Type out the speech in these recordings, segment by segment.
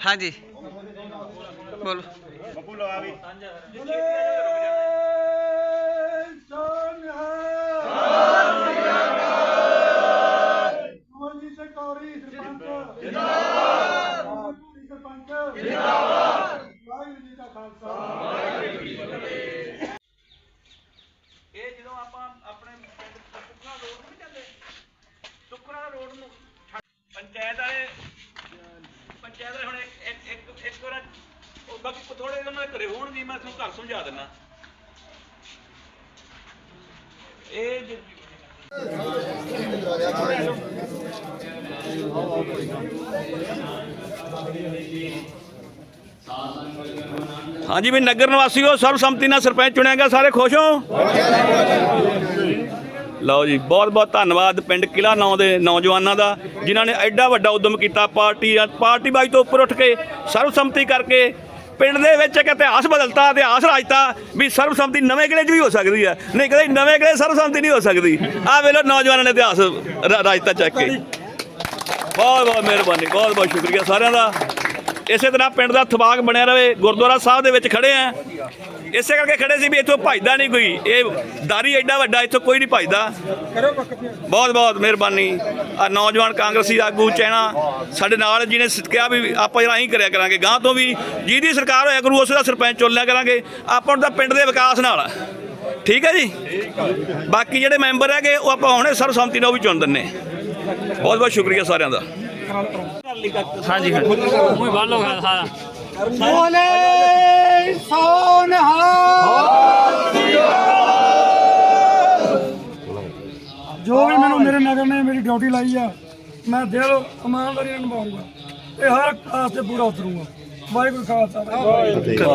ਹਾਂਜੀ ਬੋਲੋ ਮੋਦੀ ਸਰਕਾਰੀ ਸਰਪੰਚ ਜਿੰਦਾਬਾਦ ਸਰਪੰਚ ਜਿੰਦਾਬਾਦ ਵਾਹਿਗੁਰੂ ਜੀ ਕਾ ਖਾਲਸਾ ਇਹ ਜਦੋਂ ਆਪਾਂ ਆਪਣੇ ਪਿੰਡ ਸੁਖਰਾ ਰੋਡ ਨੂੰ ਨੀ ਜਾਂਦੇ ਸੁਖਰਾ ਰੋਡ ਨੂੰ ਛੱਡ- ਪੰਚਾਇਤ ਵਾਲੇ ਪੰਚਾਇਤ ਵਾਲੇ ਹੁਣ ਇੱਕ ਇੱਕ ਵਾਰ ਉਹ ਬਾਕੀ ਥੋੜੇ ਉਹਨਾਂ ਦੇ ਘਰੇ ਹੋਣਗੇ, ਮੈਂ ਤੁਹਾਨੂੰ ਘਰ ਸਮਝਾ ਦਿੰਦਾ। ਇਹ ਜ- ਹਾਂਜੀ ਵੀ ਨਗਰ ਨਿਵਾਸੀਓ, ਸਰਬਸੰਮਤੀ ਨਾਲ ਸਰਪੰਚ ਚੁਣਿਆ ਗਿਆ, ਸਾਰੇ ਖੁਸ਼ ਹੋ? ਲਓ ਜੀ, ਬਹੁਤ ਬਹੁਤ ਧੰਨਵਾਦ ਪਿੰਡ ਕਿਲਾ ਨੌ ਦੇ ਨੌਜਵਾਨਾਂ ਦਾ, ਜਿਨ੍ਹਾਂ ਨੇ ਐਡਾ ਵੱਡਾ ਉਦਮ ਕੀਤਾ ਪਾਰਟੀ ਪਾਰਟੀ ਬਾਈ ਤੋਂ ਉੱਪਰ ਉੱਠ ਕੇ ਸਰਬਸੰਮਤੀ ਕਰਕੇ ਪਿੰਡ ਦੇ ਵਿੱਚ ਇੱਕ ਇਤਿਹਾਸ ਬਦਲਤਾ, ਇਤਿਹਾਸ ਰਾਜਤਾ ਵੀ ਸਰਬਸੰਮਤੀ ਨਵੇਂ ਕਿਲੇ 'ਚ ਵੀ ਹੋ ਸਕਦੀ ਹੈ। ਨਹੀਂ ਕਦੇ ਨਵੇਂ ਕਿਲੇ ਸਰਬਸੰਮਤੀ ਨਹੀਂ ਹੋ ਸਕਦੀ। ਆਹ ਵੇਲੋ ਨੌਜਵਾਨਾਂ ਨੇ ਇਤਿਹਾਸ ਰਾਜਤਾ ਚੱਕ ਕੇ। ਬਹੁਤ ਬਹੁਤ ਮਿਹਰਬਾਨੀ, ਬਹੁਤ ਬਹੁਤ ਸ਼ੁਕਰੀਆ ਸਾਰਿਆਂ ਦਾ। ਇਸੇ ਤਰ੍ਹਾਂ ਪਿੰਡ ਦਾ ਥਵਾਕ ਬਣਿਆ ਰਵੇ, ਗੁਰਦੁਆਰਾ ਸਾਹਿਬ ਦੇ ਵਿੱਚ ਖੜੇ ਆ। ਇਸੇ ਕਰਕੇ ਖੜੇ ਸੀ ਵੀ ਇੱਥੋਂ ਭਜਦਾ ਨਹੀਂ ਕੋਈ। ਇਹ ਦਾਰੀ ਐਡਾ ਵੱਡਾ, ਇੱਥੋਂ ਕੋਈ ਨਹੀਂ ਭਜਦਾ। ਬਹੁਤ ਬਹੁਤ ਮਿਹਰਬਾਨੀ। ਆ ਨੌਜਵਾਨ ਕਾਂਗਰਸੀ ਆਗੂ ਚੈਣਾ ਸਾਡੇ ਨਾਲ ਜਿਹਨੇ ਕਿਹਾ ਵੀ ਆਪਾਂ ਜਿਹੜਾ ਹੀ ਕਰਿਆ ਕਰਾਂਗੇ ਗਾਂ ਤੋਂ ਵੀ ਜਿਹਦੀ ਸਰਕਾਰ ਹੋਇਆ ਕਰੂ, ਉਸ ਦਾ ਸਰਪੰਚ ਚੁਣ ਲਿਆ ਕਰਾਂਗੇ। ਆਪਾਂ ਨੂੰ ਤਾਂ ਪਿੰਡ ਦੇ ਵਿਕਾਸ ਨਾਲ ਠੀਕ ਹੈ ਜੀ? ਬਾਕੀ ਜਿਹੜੇ ਮੈਂਬਰ ਹੈਗੇ, ਉਹ ਆਪਾਂ ਹੁਣੇ ਸਰਬਸੰਮਤੀ ਨਾਲ ਉਹ ਵੀ ਚੁਣ ਦਿੰਨੇ। ਬਹੁਤ ਬਹੁਤ ਸ਼ੁਕਰੀਆ ਸਾਰਿਆਂ ਦਾ। ਹਾਂਜੀ ਹਾਂਜੀ। ਉਹ ਬੰਨ ਲਓ ਸਾਰਾ ਬੋਲੇ ਸੋਨਹਾ ਜੋ ਵੀ ਮੈਨੂੰ ਮੇਰੇ ਨਗਰ ਨੇ ਮੇਰੀ ਡਿਊਟੀ ਲਾਈ ਆ ਮੈਂ ਦਿਲ ਇਮਾਨਦਾਰੀ ਨਾਲ ਨਿਭਾਉਂਗਾ ਤੇ ਹਰ ਖਾਸ ਤੇ ਪੂਰਾ ਉਤਰੂੰਗਾ। ਵਾਹਿਗੁਰੂ ਖਾਲਸਾ ਵਾਹਿਗੁਰੂ ਤਾਂ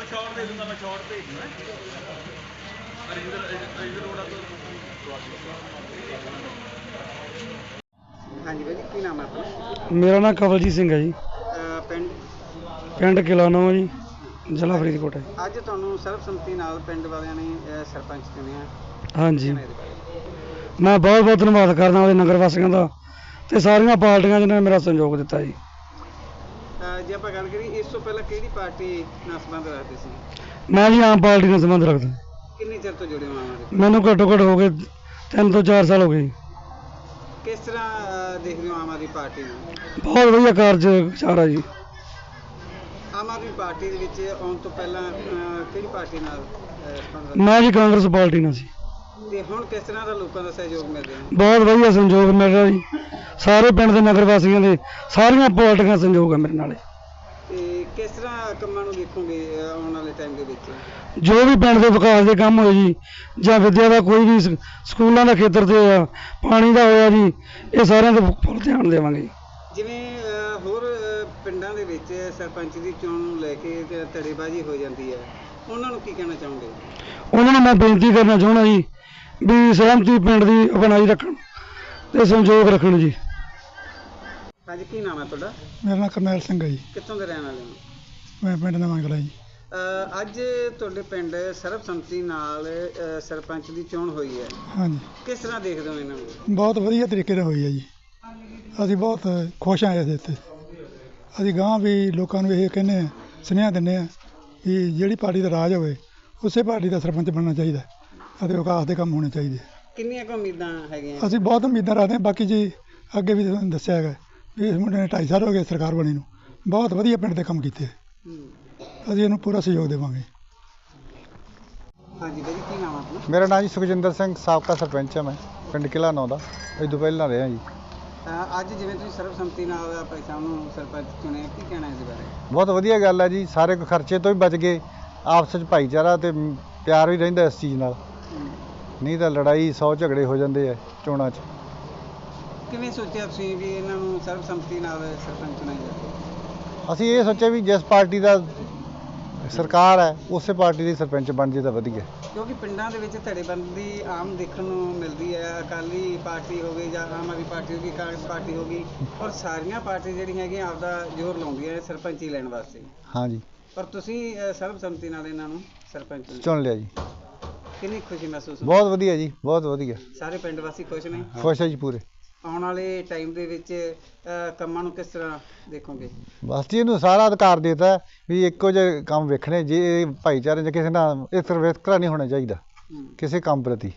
ਸ਼ਾਰਟ ਦੇ ਦਿੰਦਾ ਮੈਂ ਸ਼ਾਰਟ ਭੇਜ ਦਿੰਦਾ ਅਰਿੰਦਰ ਅਰਿੰਦਰ ਰੋੜਾ ਤੋਂ ਹਾਂਜੀ ਬਾਈ ਜੀ ਕੀ ਨਾਮ ਹੈ ਆਪਣਾ? ਮੇਰਾ ਨਾਮ ਕਵਲਜੀਤ ਸਿੰਘ ਹੈ ਜੀ। ਪਿੰਡ? ਪਿੰਡ ਕਿਲਾ ਨਵਾਂ ਜੀ। ਜ਼ਿਲ੍ਹਾ ਫਰੀਦਕੋਟ ਹੈ। ਅੱਜ ਤੁਹਾਨੂੰ ਸਰਬਸੰਮਤੀ ਨਾਲ ਪਿੰਡ ਵਾਲਿਆਂ ਨੇ ਅਹ, ਸਰਪੰਚ ਚੁਣਿਆ। ਹਾਂਜੀ। ਇਹਦੇ ਬਾਰੇ ਮੈਂ ਬਹੁਤ ਬਹੁਤ ਧੰਨਵਾਦ ਕਰਦਾ ਉਹਦੇ ਨਗਰ ਵਾਸੀਆਂ ਦਾ ਤੇ ਸਾਰੀਆਂ ਪਾਰਟੀਆਂ ਜਿਨ੍ਹਾਂ ਨੇ ਮੇਰਾ ਸਹਿਯੋਗ ਦਿੱਤਾ ਜੀ। ਅਹ, ਜੇ ਆਪਾਂ ਗੱਲ ਕਰੀਏ ਇਸ ਤੋਂ ਪਹਿਲਾਂ ਕਿਹੜੀ ਪਾਰਟੀ ਨਾਲ ਸੰਬੰਧ ਰੱਖਦੇ ਸੀ? ਮੈਂ ਜੀ ਆਮ ਪਾਰਟੀ ਨਾਲ ਸੰਬੰਧ ਰੱਖਦਾ। ਕਿੰਨੇ ਚਿਰ ਤੋਂ ਜੁੜੇ ਹੋ ਆਮ ਆਦਮੀ? ਮੈਨੂੰ ਘੱਟੋ ਘੱਟ ਹੋ ਗਏ 3 ਤੋਂ 4 ਸਾਲ ਹੋ ਗਏ ਜੀ। ਕਿਸ ਤਰ੍ਹਾਂ ਅਹ, ਦੇਖਦੇ ਹੋ ਆਮ ਆਦਮੀ ਪਾਰਟੀ ਨੂੰ? ਬਹੁਤ ਵਧੀਆ ਕਾਰਜ ਆ ਜੀ। ਆਮ ਆਦਮੀ ਪਾਰਟੀ ਦੇ ਵਿੱਚ ਆਉਣ ਤੋਂ ਪਹਿਲਾਂ ਅਹ, ਕਿਹੜੀ ਪਾਰਟੀ ਨਾਲ ਅਹ, ਸੰਬੰਧ ਰੱਖਦੇ? ਮੈਂ ਜੀ ਕਾਂਗਰਸ ਪਾਰਟੀ ਨਾਲ ਸੀ। ਤੇ ਹੁਣ ਕਿਸ ਤਰ੍ਹਾਂ ਦਾ ਲੋਕਾਂ ਦਾ ਸਹਿਯੋਗ ਮਿਲ ਰਿਹਾ ਬਹੁਤ ਵਧੀਆ ਸੰਯੋਗ ਮਿਲ ਰਿਹਾ ਜੀ। ਸਾਰੇ ਪਿੰਡ ਦੇ ਨਗਰ ਵਾਸੀਆਂ ਦੇ ਸਾਰੀਆਂ ਪਾਰਟੀਆਂ ਸੰਯੋਗ ਆ ਮੇਰੇ ਨਾਲ। ਤੇ ਕਿਸ ਤਰ੍ਹਾਂ ਕੰਮਾਂ ਨੂੰ ਦੇਖੋਗੇ ਅਹ, ਆਉਣ ਵਾਲੇ ਟਾਈਮ ਦੇ ਵਿੱਚ? ਜੋ ਵੀ ਪਿੰਡ ਦੇ ਵਿਕਾਸ ਦੇ ਕੰਮ ਹੋਏ ਜੀ ਜਾਂ ਵਿਦਿਆ ਦਾ ਕੋਈ ਵੀ ਸ- ਸਕੂਲਾਂ ਦਾ ਖੇਤਰ ਤੇ ਹੋਇਆ ਪਾਣੀ ਦਾ ਹੋਇਆ ਜੀ ਇਹ ਸਾਰਿਆਂ ਤੇ ਫੁੱਲ ਧਿਆਨ ਦੇਵਾਂਗੇ ਜੀ। ਜਿਵੇਂ ਅਹ, ਹੋਰ ਅਹ, ਪਿੰਡਾਂ ਦੇ ਵਿੱਚ ਸਰਪੰਚ ਦੀ ਚੋਣ ਨੂੰ ਲੈ ਕੇ ਤੇ ਧੜੇਬਾਜ਼ੀ ਹੋ ਜਾਂਦੀ ਹੈ। ਉਹਨਾਂ ਨੂੰ ਕੀ ਕਹਿਣਾ ਚਾਹੋਗੇ? ਉਹਨਾਂ ਨੂੰ ਮੈਂ ਬੇਨਤੀ ਕਰਨਾ ਚਾਹੁੰਦਾ ਜੀ ਵੀ ਸਹਿਮਤੀ ਪਿੰਡ ਦੀ ਬਣਾਈ ਰੱਖਣ ਤੇ ਸੰਯੋਗ ਰੱਖਣ ਜੀ। ਹਾਂਜੀ ਕੀ ਨਾਮ ਹੈ ਤੁਹਾਡਾ? ਮੇਰਾ ਨਾਮ ਕਰਨੈਲ ਸਿੰਘ ਹੈ ਜੀ। ਕਿੱਥੋਂ ਦੇ ਰਹਿਣ ਵਾਲੇ ਹੋ? ਮੈਂ ਪਿੰਡ ਨਵਾਂ ਕਲਾ ਜੀ ਅੱਜ ਤੁਹਾਡੇ ਪਿੰਡ ਸਰਬਸੰਮਤੀ ਨਾਲ ਸਰਪੰਚ ਦੀ ਚੋਣ ਹੋਈ ਹੈ। ਹਾਂਜੀ। ਕਿਸ ਤਰ੍ਹਾਂ ਦੇਖਦੇ ਹੋ ਇਹਨਾਂ ਨੂੰ? ਬਹੁਤ ਵਧੀਆ ਤਰੀਕੇ ਨਾਲ ਹੋਈ ਹੈ ਜੀ। ਅਸੀਂ ਬਹੁਤ ਖੁਸ਼ ਹਾਂ ਇਸ ਇੱਥੇ ਅਸੀਂ ਗਾਂ ਵੀ ਲੋਕਾਂ ਨੂੰ ਇਹ ਕਹਿੰਦੇ ਆ ਸੁਨੇਹਾ ਦਿੰਦੇ ਆ ਵੀ ਜਿਹੜੀ ਪਾਰਟੀ ਦਾ ਰਾਜ ਹੋਵੇ ਉਸੇ ਪਾਰਟੀ ਦਾ ਸਰਪੰਚ ਬਣਨਾ ਚਾਹੀਦਾ ਅਤੇ ਵਿਕਾਸ ਦੇ ਕੰਮ ਹੋਣੇ ਚਾਹੀਦੇ ਕਿੰਨੀਆਂ ਕੁ ਉਮੀਦਾਂ ਹੈਗੀਆਂ? ਅਸੀਂ ਬਹੁਤ ਉਮੀਦਾਂ ਰੱਖਦੇ ਹਾਂ ਬਾਕੀ ਜੀ ਅੱਗੇ ਵੀ ਤੁਹਾਨੂੰ ਦੱਸਿਆ ਹੈਗਾ ਵੀ ਇਸ ਮੁੰਡੇ ਨੇ 2.5 ਸਾਲ ਹੋ ਗਏ ਸਰਕਾਰ ਬਣੀ ਨੂੰ ਬਹੁਤ ਵਧੀਆ ਪਿੰਡ ਦੇ ਕੰਮ ਕੀਤੇ ਹੂੰ। ਅਸੀਂ ਇਹਨੂੰ ਪੂਰਾ ਸਹਿਯੋਗ ਦੇਵਾਂਗੇ। ਹਾਂਜੀ ਬਾਈ ਕੀ ਨਾਮ ਹੈ ਆਪਣਾ? ਮੇਰਾ ਨਾਮ ਜੀ ਸੁਖਜਿੰਦਰ ਸਿੰਘ ਸਾਬਕਾ ਸਰਪੰਚ ਹਾਂ ਮੈਂ ਪਿੰਡ ਕਿਲਾ ਨੌ ਦਾ ਇਹ ਤੋਂ ਪਹਿਲਾਂ ਰਿਹਾ ਜੀ। ਅੱਜ ਜਿਵੇਂ ਤੁਸੀਂ ਸਰਬਸੰਮਤੀ ਨਾਲ ਭਾਈ ਸਾਹਿਬ ਨੂੰ ਸਰਪੰਚ ਚੁਣਿਆ ਕੀ ਕਹਿਣਾ ਇਸ ਬਾਰੇ? ਬਹੁਤ ਵਧੀਆ ਗੱਲ ਹੈ ਜੀ ਸਾਰੇ ਕੋ ਖਰਚੇ ਤੋਂ ਵੀ ਬਚ ਗਏ ਆਪਸ ਵਿੱਚ ਭਾਈਚਾਰਾ ਤੇ ਪਿਆਰ ਵੀ ਰਹਿੰਦਾ ਇਸ ਚੀਜ਼ ਨਾਲ। ਨਹੀਂ ਤਾਂ ਲੜਾਈ 100 ਝਗੜੇ ਹੋ ਜਾਂਦੇ ਆ ਚੋਣਾਂ 'ਚ। ਕਿਵੇਂ ਸੋਚਿਆ ਤੁਸੀਂ ਵੀ ਇਹਨਾਂ ਨੂੰ ਸਰਬਸੰਮਤੀ ਨਾਲ ਸਰਪੰਚ ਚੁਣਿਆ ਜਾਵੇ? ਅਸੀਂ ਇਹ ਸੋਚਿਆ ਵੀ ਜਿਸ ਪਾਰਟੀ ਦਾ ਸਰਕਾਰ ਹੈ ਉਸੇ ਪਾਰਟੀ ਦੇ ਸਰਪੰਚ ਬਣ ਜੇ ਤਾਂ ਵਧੀਆ। ਕਿਉਂਕਿ ਪਿੰਡਾਂ ਦੇ ਵਿੱਚ ਧੜੇਬੰਦੀ ਆਮ ਦੇਖਣ ਨੂੰ ਮਿਲਦੀ ਹੈ। ਅਕਾਲੀ ਪਾਰਟੀ ਹੋ ਗਈ ਜਾਂ ਆਮ ਆਦਮੀ ਪਾਰਟੀ ਹੋ ਗਈ ਕਾਂਗਰਸ ਪਾਰਟੀ ਹੋ ਗਈ ਔਰ ਸਾਰੀਆਂ ਪਾਰਟੀਆਂ ਜਿਹੜੀਆਂ ਹੈਗੀਆਂ ਆਪਦਾ ਜ਼ੋਰ ਲਾਉਂਦੀਆਂ ਨੇ ਸਰਪੰਚੀ ਲੈਣ ਵਾਸਤੇ। ਹਾਂਜੀ। ਪਰ ਤੁਸੀਂ ਸਰਬਸੰਮਤੀ ਨਾਲ ਇਹਨਾਂ ਨੂੰ ਸਰਪੰਚ। ਚੁਣ ਲਿਆ ਜੀ। ਕਿੰਨੀ ਖੁਸ਼ੀ ਮਹਿਸੂਸ ਬਹੁਤ ਵਧੀਆ ਜੀ ਬਹੁਤ ਵਧੀਆ। ਸਾਰੇ ਪਿੰਡ ਵਾਸੀ ਖੁਸ਼ ਨੇ? ਖੁਸ਼ ਹੈ ਜੀ ਪੂਰੇ। ਆਉਣ ਵਾਲੇ ਟਾਈਮ ਦੇ ਵਿੱਚ ਕੰਮਾਂ ਨੂੰ ਕਿਸ ਤਰ੍ਹਾਂ ਦੇਖੋਗੇ ਬਸ ਜੀ ਇਹਨੂੰ ਸਾਰਾ ਅਧਿਕਾਰ ਦਿੱਤਾ ਵੀ ਇੱਕੋ ਜਿਹੇ ਕੰਮ ਵੇਖਣੇ ਜੇ ਇਹ ਭਾਈਚਾਰੇ 'ਚ ਕਿਸੇ ਨਾਲ ਇਸ ਤਰ੍ਹਾਂ ਵਿਤਕਰਾ ਨਹੀਂ ਹੋਣਾ ਚਾਹੀਦਾ। ਕਿਸੇ ਕੰਮ ਪ੍ਰਤੀ